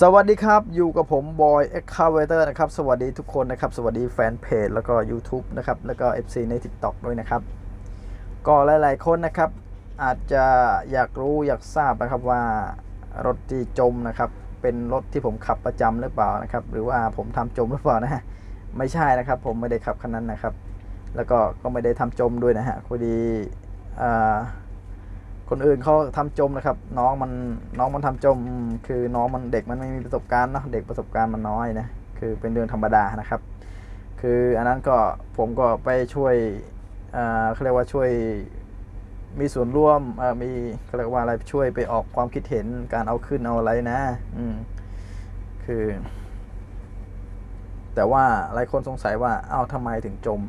สวัสดีครับ อยู่กับผมบอยเอ็กคาเวเตอร์นะครับ สวัสดีทุกคนนะครับ สวัสดีแฟนเพจแล้วก็ YouTube นะครับ แล้วก็ FC ใน TikTok ด้วยนะครับ ก็หลาย ๆ คนนะครับ อาจจะอยากรู้อยากทราบนะครับว่ารถที่จมนะครับ เป็นรถที่ผมขับประจำหรือเปล่านะครับ หรือว่าผมทำจมหรือเปล่านะฮะไม่ใช่นะครับ ผมไม่ได้ขับคันนั้นนะครับ แล้วก็ก็ไม่ได้ทำจมด้วยนะฮะพอดีอ่า คนอื่นเขาทำจมนะครับ น้องมันน้องมันทำจม คือน้องมันเด็กมันไม่มีประสบการณ์เนาะเด็กประสบการณ์มันน้อยนะคือเป็นเรื่องธรรมดานะครับ คืออันนั้นก็ผมก็ไปช่วยอ่าเขาเรียกว่าช่วยมีส่วนร่วมอ่ามีเขาเรียกว่าอะไรช่วยไปออกความคิดเห็นการเอาขึ้นเอาอะไรนะ อืมคือ แต่ว่าหลายคนสงสัยว่าเอ้าทำไมถึงจม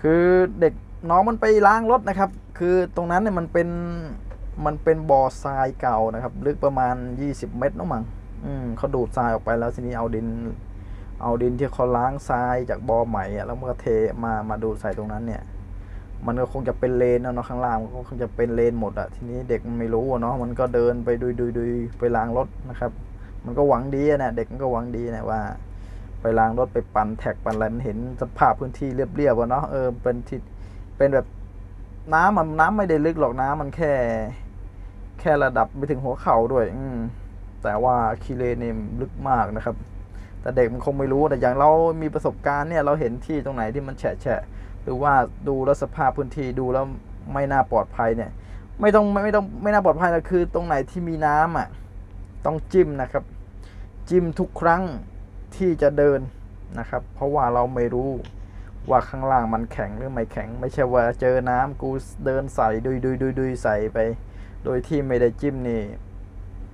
คือเด็กน้องมันไปล้างรถนะครับ คือตรงนั้นเนี่ยมันเป็นมันเป็นบ่อทรายเก่านะครับ ลึกประมาณ 20 เมตรน้องมั้งอืมเขาดูดทรายออกไปแล้วทีนี้เอาดิน เอาดินที่เขาล้างทรายจากบ่อใหม่อะแล้วมันก็เทมามาดูดใส่ตรงนั้นเนี่ย มันก็คงจะเป็นเลนนะเนาะข้างล่างมันก็คงจะเป็นเลนหมดอะทีนี้เด็กมันไม่รู้อะเนาะมันก็เดินไปดุยดุยดุยไปล้างรถนะครับ มันก็หวังดีนะเด็กมันก็หวังดีนะว่าไปล้างรถไปปั่นแท็กปั่นอะไรมันเห็นสภาพพื้นที่เรียบๆอะเนาะเออเป็นที่เป็นแบบ น้ำมันน้ำไม่ได้ลึกหรอกน้ำมันแค่ แค่ระดับไปถึงหัวเข่าด้วย อืมแต่ว่าคีเลนเนี่ยลึกมากนะครับ แต่เด็กมันคงไม่รู้แต่อย่างเรามีประสบการณ์เนี่ยเราเห็นที่ตรงไหนที่มันแฉะแฉะหรือว่าดูแล้วสภาพพื้นที่ดูแล้วไม่น่าปลอดภัยเนี่ย ไม่ต้องไม่ไม่ต้องไม่น่าปลอดภัยนะคือตรงไหนที่มีน้ำอะต้องจิ้มนะครับ จิ้มทุกครั้งที่จะเดินนะครับ เพราะว่าเราไม่รู้ ว่าข้างล่างมันแข็งหรือไม่แข็ง ไม่ใช่ว่าเจอน้ำกูเดินใส่ดุยดุยดุยดุยใส่ไป โดยที่ไม่ได้จิ้มนี่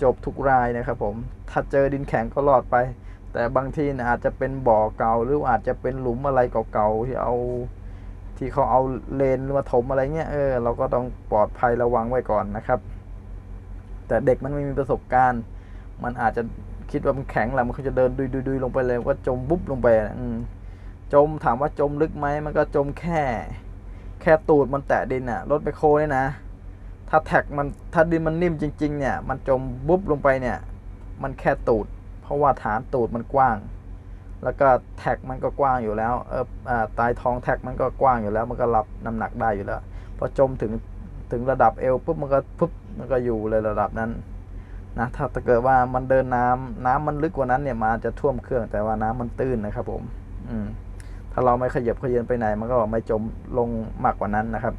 จบทุกรายนะครับผม ถ้าเจอดินแข็งก็รอดไป แต่บางทีนะอาจจะเป็นบ่อเก่าหรืออาจจะเป็นหลุมอะไรเก่าๆที่เอาที่เขาเอาเลนมาถมอะไรเงี้ยเออเราก็ต้องปลอดภัยระวังไว้ก่อนนะครับ แต่เด็กมันไม่มีประสบการณ์ มันอาจจะคิดว่ามันแข็งแหละมันก็จะเดินดุยดุยดุยลงไปเลยก็จมบุ๊บลงไปอืม จมถามว่าจมลึกไหมมันก็จมแค่ แค่ตูดมันแตะดินอะรถไปโคเนี่ยนะ ถ้าแท็กมันถ้าดินมันนิ่มจริง ๆ เนี่ย มันจมบุ๊บลงไปเนี่ย มันแค่ตูด เพราะว่าฐานตูดมันกว้าง แล้วก็แท็กมันก็กว้างอยู่แล้วเอออ่าตายท้องแท็กมันก็กว้างอยู่แล้ว มันก็รับน้ำหนักได้อยู่แล้วพอจมถึงถึงระดับเอวปุ๊บมันก็ปุ๊บมันก็อยู่เลยระดับนั้นนะถ้าเกิดว่ามันเดินน้ำน้ำมันลึกกว่านั้นเนี่ยมันอาจจะท่วมเครื่องแต่ว่าน้ำมันตื้นนะครับผม อืม ถ้าเราไม่ขยับขยืนไปไหน มันก็ไม่จมลงมากกว่านั้นนะครับ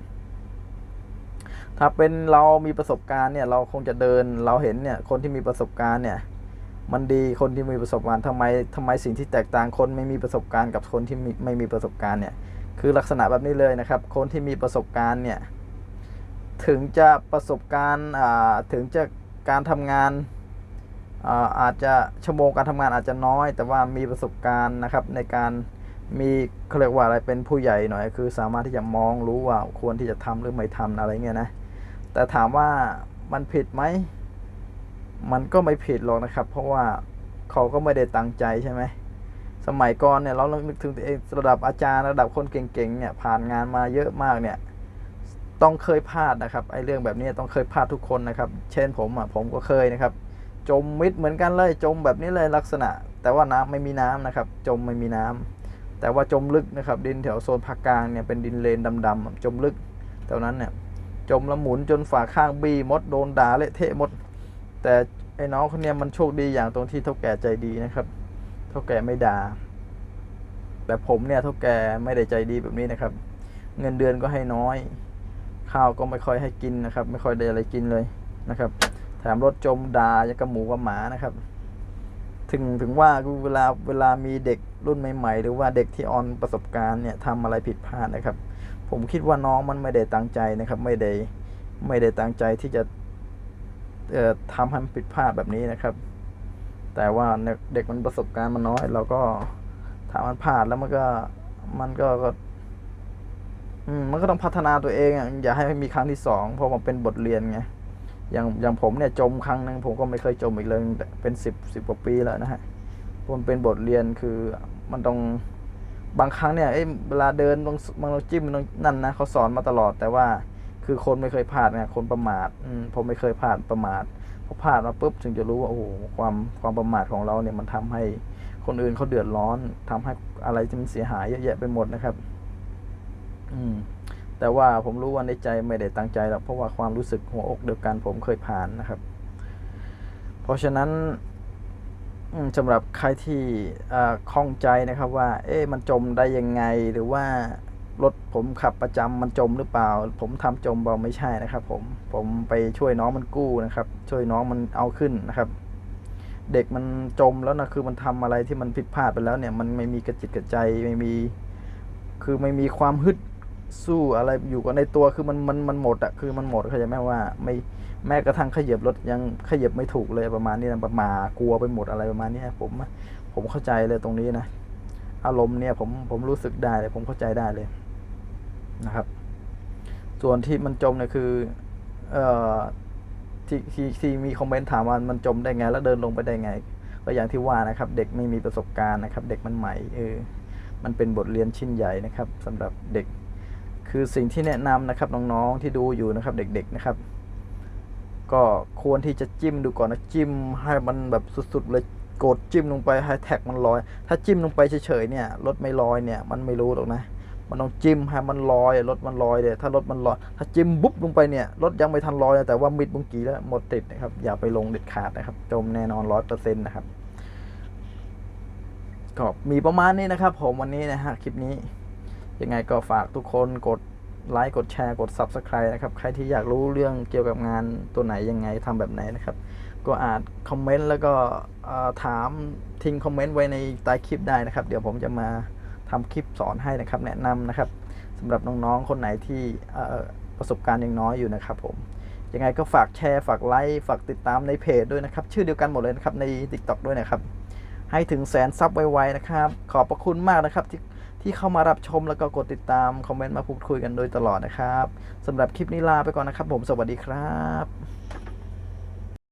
ถ้าเป็นเรามีประสบการณ์เนี่ย เราคงจะเดินเราเห็นเนี่ยคนที่มีประสบการณ์เนี่ย มันดีคนที่มีประสบการณ์ทำไมทำไมสิ่งที่แตกต่างคนไม่มีประสบการณ์กับคนที่ไม่มีประสบการณ์เนี่ย คือลักษณะแบบนี้เลยนะครับ คนที่มีประสบการณ์เนี่ยถึงจะประสบการณ์ถึงจะการทำงานอาอาจจะชั่วโมงการทำงานอาจจะน้อย แต่ว่ามีประสบการณ์นะครับในการ มีเขาเรียกว่าอะไรเป็นผู้ใหญ่หน่อย คือสามารถที่จะมองรู้ว่าควรที่จะทำหรือไม่ทำอะไรเงี้ยนะ แต่ถามว่ามันผิดไหม มันก็ไม่ผิดหรอกนะครับ เพราะว่าเขาก็ไม่ได้ตั้งใจใช่ไหม สมัยก่อนเนี่ยเรานึกถึงตัวเองระดับอาจารย์ระดับคนเก่งๆเนี่ยผ่านงานมาเยอะมากเนี่ยต้องเคยพลาดนะครับไอ้เรื่องแบบนี้ต้องเคยพลาดทุกคนนะครับ เช่นผมอะผมก็เคยนะครับ จมมิดเหมือนกันเลยจมแบบนี้เลยลักษณะ แต่ว่าน้ำไม่มีน้ำนะครับ จมไม่มีน้ำ แต่ว่าจมลึกนะครับ ดินแถวโซนภาคกลางเนี่ยเป็นดินเลนดำๆจมลึกแถวนั้นเนี่ยจมแล้วหมุนจนฝาข้างบีมดโดนด่าเละเทะหมด แต่ไอ้น้องคนเนี้ยมันโชคดีอย่างตรงที่เท่าแก่ใจดีนะครับ เท่าแก่ไม่ด่าแต่ผมเนี่ยเท่าแก่ไม่ได้ใจดีแบบนี้นะครับ เงินเดือนก็ให้น้อย ข้าวก็ไม่ค่อยให้กินนะครับ ไม่ค่อยได้อะไรกินเลยนะครับ แถมรถจมด่าย่างกับหมูกับหมานะครับ ถึงถึงว่าเวลาเวลามีเด็กรุ่นใหม่ ๆ หรือว่าเด็กที่ออนประสบการณ์เนี่ยทำอะไรผิดพลาดนะครับ ผมคิดว่าน้องมันไม่ได้ตั้งใจนะครับ ไม่ได้ไม่ได้ตั้งใจที่จะเอ่อทำให้มันผิดพลาดแบบนี้นะครับ แต่ว่าเด็กมันประสบการณ์มันน้อย เราก็ถามมันพลาดแล้วมันก็มันก็ก็มมันก็ต้องพัฒนาตัวเองอะอย่าให้มีครั้งที่สองเพราะมันเป็นบทเรียนไง อย่างอย่างผมเนี่ยจมครั้งหนึ่งผมก็ไม่เคยจมอีกเลยเป็นสิบสิบกว่าปีแล้วนะฮะมันเป็นบทเรียนคือมันต้องบางครั้งเนี่ยเวลาเดินต้องมันต้องจิ้มมันต้องนั่นนะเขาสอนมาตลอดแต่ว่าคือคนไม่เคยพลาดไงคนประมาทอืมผมไม่เคยพลาดประมาทพอพลาดมาปุ๊บถึงจะรู้ว่าโอ้โหความความประมาทของเราเนี่ยมันทำให้คนอื่นเขาเดือดร้อนทำให้อะไรที่มันเสียหายเยอะแยะไปหมดนะครับ อืม แต่ว่าผมรู้ว่าในใจไม่ได้ตั้งใจหรอกเพราะว่าความรู้สึกหัวอกเดียวกันผมเคยผ่านนะครับ เพราะฉะนั้นสำหรับใครที่อ่าข้องใจนะครับว่า เอ๊ะมันจมได้ยังไงหรือว่ารถผมขับประจำมันจมหรือเปล่า ผมทำจมเปล่าไม่ใช่นะครับ ผมผมไปช่วยน้องมันกู้นะครับ ช่วยน้องมันเอาขึ้นนะครับ เด็กมันจมแล้วนะคือมันทำอะไรที่มันผิดพลาดไปแล้วเนี่ย มันไม่มีกระจิตกระใจไม่มี คือไม่มีความฮึด สู้อะไรอยู่กับในตัวคือมันมันมันหมดอะคือมันหมดเข้าใจไหมว่า ไม่แม้กระทั่งขยับรถยังขยับไม่ถูกเลยประมาณนี้นะประมาทกลัวไปหมดอะไรประมาณนี้ผมผมเข้าใจเลยตรงนี้นะ อารมณ์เนี่ยผมผมรู้สึกได้เลยผมเข้าใจได้เลยนะครับ ส่วนที่มันจมเนี่ยคือ เอ่อที่ที่ที่มีคอมเมนต์ถามว่ามันจมได้ไง แล้วเดินลงไปได้ไง ก็อย่างที่ว่านะครับ เด็กไม่มีประสบการณ์นะครับ เด็กมันใหม่เออมันเป็นบทเรียนชิ้นใหญ่นะครับสำหรับเด็ก คือสิ่งที่แนะนำนะครับน้องๆที่ดูอยู่นะครับเด็กๆนะครับ ก็ควรที่จะจิ้มดูก่อนนะจิ้มให้มันแบบสุดๆเลยกดจิ้มลงไปให้แท็กมันลอย ถ้าจิ้มลงไปเฉยๆเนี่ยรถไม่ลอยเนี่ยมันไม่รู้หรอกนะมันต้องจิ้มให้มันลอยรถมันลอยเลยถ้ารถมันลอยถ้าจิ้มบุ๊บลงไปเนี่ยรถยังไม่ทันลอยแต่ว่ามิดบุงกีแล้วหมดติดนะครับอย่าไปลงเด็ดขาดนะครับ จมแน่นอนร้อยเปอร์เซ็นต์นะครับก็มีประมาณนี้นะครับ ผมวันนี้นะฮะคลิปนี้ ยังไงก็ฝากทุกคนกดไลค์กดแชร์กด Subscribe นะครับ ใครที่อยากรู้เรื่องเกี่ยวกับงานตัวไหนยังไงทำแบบไหนนะครับ ก็อาจคอมเมนต์แล้วก็ถามทิ้งคอมเมนต์ไว้ในใต้คลิปได้นะครับ เดี๋ยวผมจะมาทำคลิปสอนให้นะครับ แนะนำนะครับสำหรับน้องๆ คนไหนที่ประสบการณ์ยังน้อยอยู่นะครับผมยังไงก็ฝากแชร์ฝากไลค์ฝากติดตามในเพจด้วยนะครับ ชื่อเดียวกันหมดเลยนะครับใน TikTok ด้วยนะครับ ให้ถึงแสนซับไวๆนะครับ ขอบพระคุณมากนะครับที่ ที่เข้ามารับชมแล้วก็กดติดตาม คอมเมนต์มาพูดคุยกันโดยตลอดนะครับสำหรับคลิปนี้ลาไปก่อนนะครับผมสวัสดีครับ